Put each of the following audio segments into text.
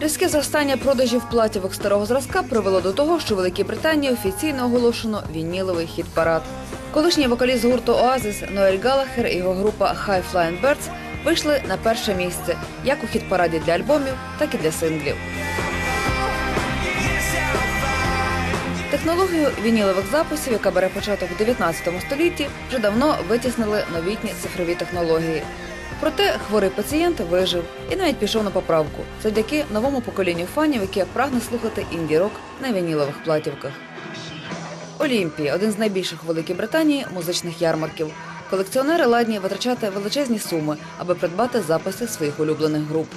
Різке зростання продажів платівок старого зразка привело до того, що в Великій Британії офіційно оголошено вініловий хіт-парад. Колишній вокаліст гурту Оазис Ноель Галахер і його група High Flying Birds вийшли на перше місце як у хіт-параді для альбомів, так і для синглів. Технологію вінілових записів, яка бере початок в 19 столітті, вже давно витіснили новітні цифрові технології. Проте хворий пацієнт вижив і навіть пішов на поправку завдяки новому поколінню фанів, яке прагне слухати інді-рок на вінілових платівках. Олімпія один з найбільших у Великій Британії музичних ярмарків. Колекціонери ладні витрачати величезні суми, аби придбати записи своїх улюблених груп.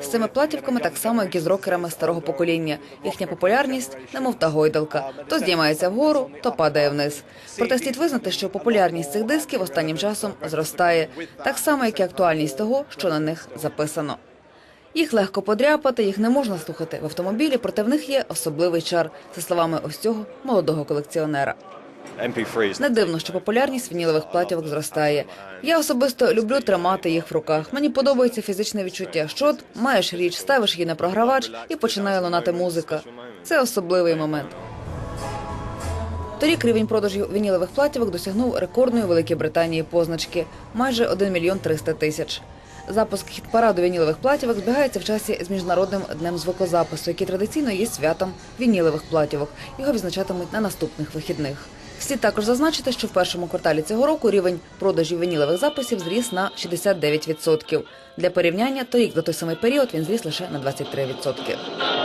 З цими платівками так само, як і з рокерами старого покоління. Їхня популярність немов та гойдалка. То здіймається вгору, то падає вниз. Проте слід визнати, що популярність цих дисків останнім часом зростає, так само, як і актуальність того, що на них записано. Їх легко подряпати, їх не можна слухати в автомобілі, проте в них є особливий чар, за словами ось цього молодого колекціонера. MP3s. Не дивно, що популярність вінілових платівок зростає. Я особисто люблю тримати їх в руках. Мені подобається фізичне відчуття, що от маєш річ, ставиш її на програвач і починає лунати музика. Це особливий момент. Торік рівень продажів вінілових платівок досягнув рекордної Великій Британії позначки майже 1 мільйон 300 тисяч. Запуск хіт-параду вінілових платівок збігається в часі з міжнародним днем звукозапису, який традиційно є святом вінілових платівок. Його відзначатимуть на наступних вихідних. Слід також зазначити, що в першому кварталі цього року рівень продажів вінілових записів зріс на 69%. Для порівняння торік за той самий період він зріс лише на 23%.